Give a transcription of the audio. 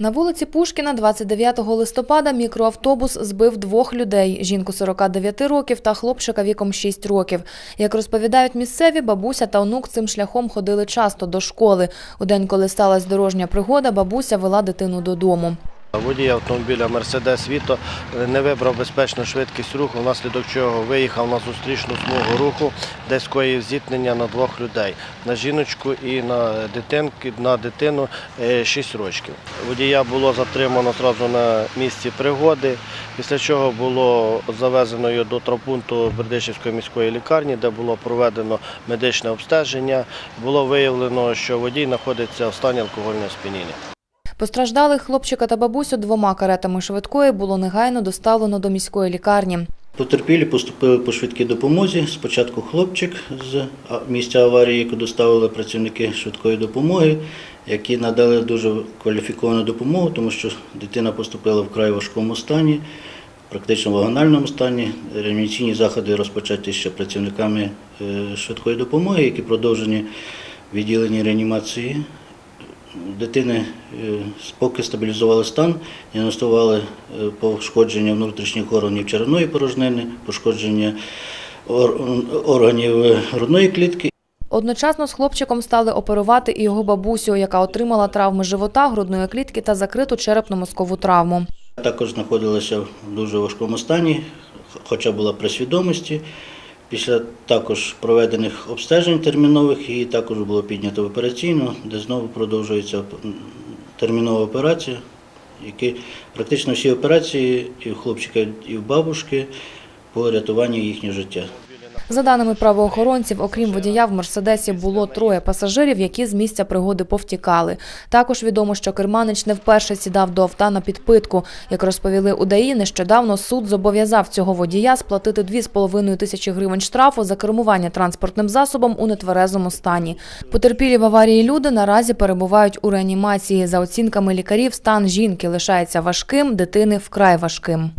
На вулиці Пушкіна 29 листопада мікроавтобус збив двох людей – жінку 49 років та хлопчика віком 6 років. Як розповідають місцеві, бабуся та онук цим шляхом ходили часто до школи. У день, коли сталася дорожня пригода, бабуся вела дитину додому. Водій автомобіля Мерседес Віто не вибрав безпечну швидкість руху, внаслідок чого виїхав на зустрічну смугу руху, де скоїв зіткнення на двох людей на жіночку і на дитину 6 років. Водія було затримано одразу на місці пригоди, після чого було завезено його до травпункту Бердичівської міської лікарні, де було проведено медичне обстеження. Було виявлено, що водій знаходиться в стані алкогольного сп'яніння. Постраждалих хлопчика та бабусю двома каретами швидкої було негайно доставлено до міської лікарні. Потерпілі поступили по швидкій допомозі. Спочатку хлопчик з місця аварії, яку доставили працівники швидкої допомоги, які надали дуже кваліфіковану допомогу, тому що дитина поступила в вкрай важкому стані, практично в вагональному стані. Реанімаційні заходи розпочаті ще працівниками е, швидкої допомоги, які продовжені відділенні реанімації. Дитини е, поки стабілізували стан, діагностували е, пошкодження внутрішніх органів черевної порожнини, пошкодження органів е, грудної клітки Одночасно з хлопчиком стали оперувати і його бабусю, яка отримала травми живота, грудної клітки та закриту черепно-мозкову травму. Також знаходилася в дуже важкому стані, хоча була при свідомості. Після також проведених обстежень термінових її також було піднято в операційну, де знову продовжується термінова операція, які практично всі операції і в хлопчика, і в бабушки по рятуванню їхнього життя. За даними правоохоронців, окрім водія, в Мерседесі було троє пасажирів, які з місця пригоди повтікали. Також відомо, що керманич не вперше сідав до авто на підпитку. Як розповіли у нещодавно суд зобов'язав цього водія сплатити 2,5 тисячі гривень штрафу за кермування транспортним засобом у нетверезому стані. Потерпілі в аварії люди наразі перебувають у реанімації. За оцінками лікарів, стан жінки лишається важким, дитини вкрай важким.